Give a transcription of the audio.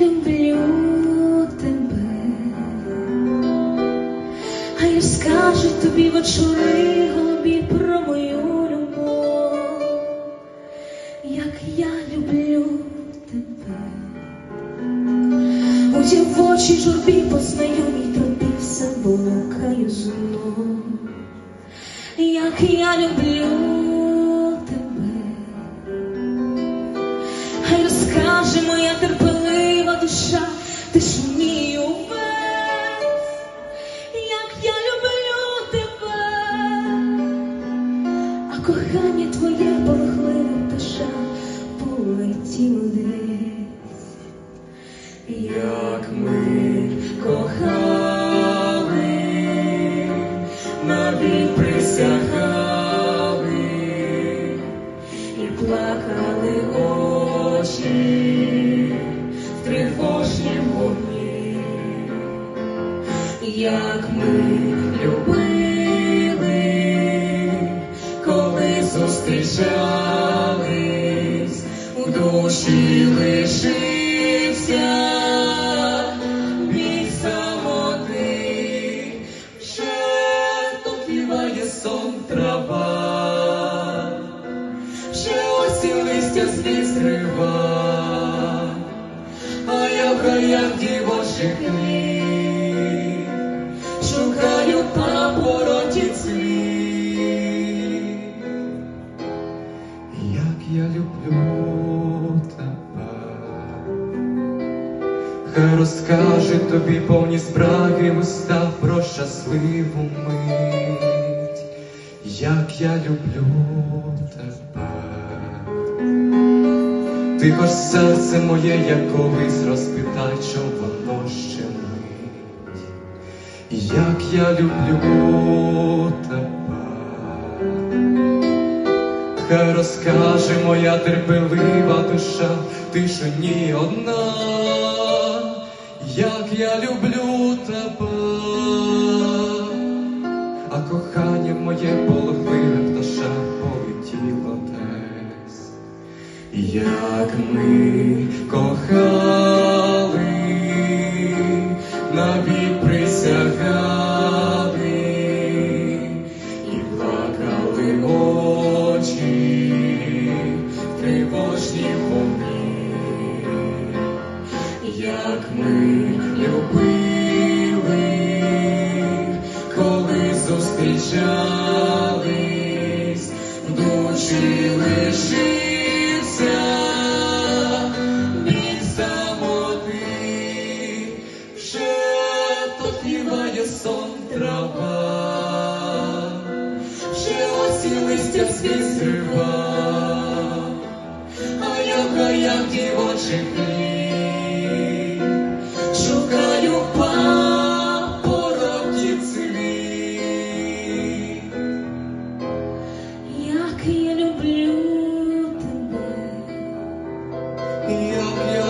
люблю тебе, я скажу тобі вечори голубі про мою любов, як я люблю тебе. У дівочій журбі познайомій тобі все блукаю знов, як я люблю. Хай розкаже моя терпелива душа, ти ж мені увесь, як я люблю тебе, а кохання твоє полохливе пташа полетіло десь, Як ми кохали, навіть присягали і плакали очі як ми любили, коли зустрічались, у душі лишився біль самоти, ще топліває сон трава, ще осінь листя звід зрива, а я в гаях хай розкаже тобі повні спраги уста про щасливу мить, як я люблю тебе, ти хоч серце моє, як колись розпитай, що воно ще мить, як я люблю тебе. Хай розкаже моя терпелива душа, ти що ні одна, я люблю тебе, а кохання моє половина пташа полетіло десь, як ми кохали, як ми любили, коли зустрічались, в душі лишився біль самоти, шепотіває сон трава, ще осі листя всі зрива, а яка як дівочих. yeah.